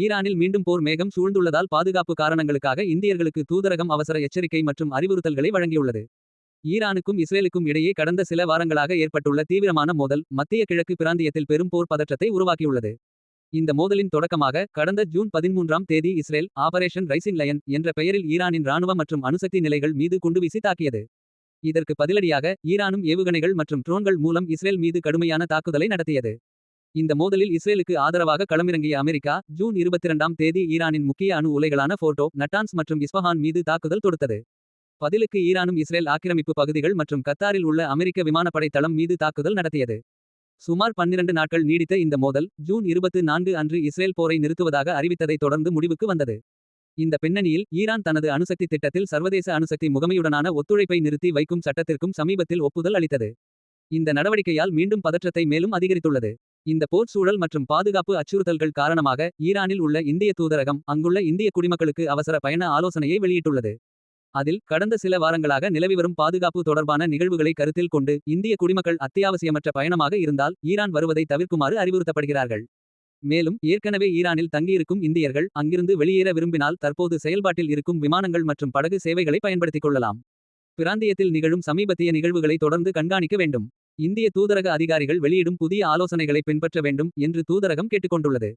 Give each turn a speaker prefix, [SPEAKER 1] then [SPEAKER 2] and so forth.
[SPEAKER 1] ஈரானில் மீண்டும் போர் மேகம் சூழ்ந்துள்ளதால் பாதுகாப்பு காரணங்களுக்காக இந்தியர்களுக்கு தூதரகம் அவசர எச்சரிக்கை மற்றும் அறிவுறுத்தல்களை வழங்கியுள்ளது. ஈரானுக்கும் இஸ்ரேலுக்கும் இடையே கடந்த சில வாரங்களாக ஏற்பட்டுள்ள தீவிரமான மோதல் மத்திய கிழக்கு பிராந்தியத்தில் பெரும் போர் பதற்றத்தை உருவாக்கியுள்ளது. இந்த மோதலின் தொடக்கமாக கடந்த ஜூன் பதின்மூன்றாம் தேதி இஸ்ரேல் ஆபரேஷன் ரைசிங் லயன் என்ற பெயரில் ஈரானின் ராணுவ மற்றும் அணுசக்தி நிலைகள் மீது குண்டுவீசி தாக்கியது. இதற்கு பதிலடியாக ஈரானும் ஏவுகணைகள் மற்றும் ட்ரோன்கள் மூலம் இஸ்ரேல் மீது கடுமையான தாக்குதலை நடத்தியது. இந்த மோதலில் இஸ்ரேலுக்கு ஆதரவாக களமிறங்கிய அமெரிக்கா ஜூன் 22ஆம் தேதி ஈரானின் முக்கிய அணு உலைகளான போட்டோ நட்டான்ஸ் மற்றும் இஸ்பஹான் மீது தாக்குதல் தொடுத்தது. பதிலுக்கு ஈரானும் இஸ்ரேல் ஆக்கிரமிப்பு பகுதிகள் மற்றும் கத்தாரில் உள்ள அமெரிக்க விமானப்படை தளம் மீது தாக்குதல் நடத்தியது. சுமார் 12 நாட்கள் நீடித்த இந்த மோதல் ஜூன் 24 அன்று இஸ்ரேல் போரை நிறுத்துவதாக அறிவித்ததைத் தொடர்ந்து முடிவுக்கு வந்தது. இந்த பின்னணியில் ஈரான் தனது அணுசக்தி திட்டத்தில் சர்வதேச அணுசக்தி முகமையுடனான ஒத்துழைப்பை நிறுத்தி வைக்கும் சட்டத்திற்கும் சமீபத்தில் ஒப்புதல் அளித்தது. இந்த நடவடிக்கையால் மீண்டும் பதற்றத்தை மேலும் அதிகரித்துள்ளது. இந்த போர் சூழல் மற்றும் பாதுகாப்பு அச்சுறுத்தல்கள் காரணமாக ஈரானில் உள்ள இந்திய தூதரகம் அங்குள்ள இந்திய குடிமக்களுக்கு அவசர பயண ஆலோசனையை வெளியிட்டுள்ளது. அதில் கடந்த சில வாரங்களாக நிலவிவரும் பாதுகாப்பு தொடர்பான நிகழ்வுகளை கருத்தில் கொண்டு இந்திய குடிமக்கள் அத்தியாவசியமற்ற பயணமாக இருந்தால் ஈரான் வருவதை தவிர்க்குமாறு அறிவுறுத்தப்படுகிறார்கள். மேலும் ஏற்கனவே ஈரானில் தங்கியிருக்கும் இந்தியர்கள் அங்கிருந்து வெளியேற விரும்பினால் தற்போது செயல்பாட்டில் இருக்கும் விமானங்கள் மற்றும் படகு சேவைகளை பயன்படுத்திக் கொள்ளலாம். பிராந்தியத்தில் நிகழும் சமீபத்திய நிகழ்வுகளை தொடர்ந்து கண்காணிக்க வேண்டும். இந்திய தூதரக அதிகாரிகள் வெளியிடும் புதிய ஆலோசனைகளை பின்பற்ற வேண்டும் என்று தூதரகம் கேட்டுக்கொண்டுள்ளது.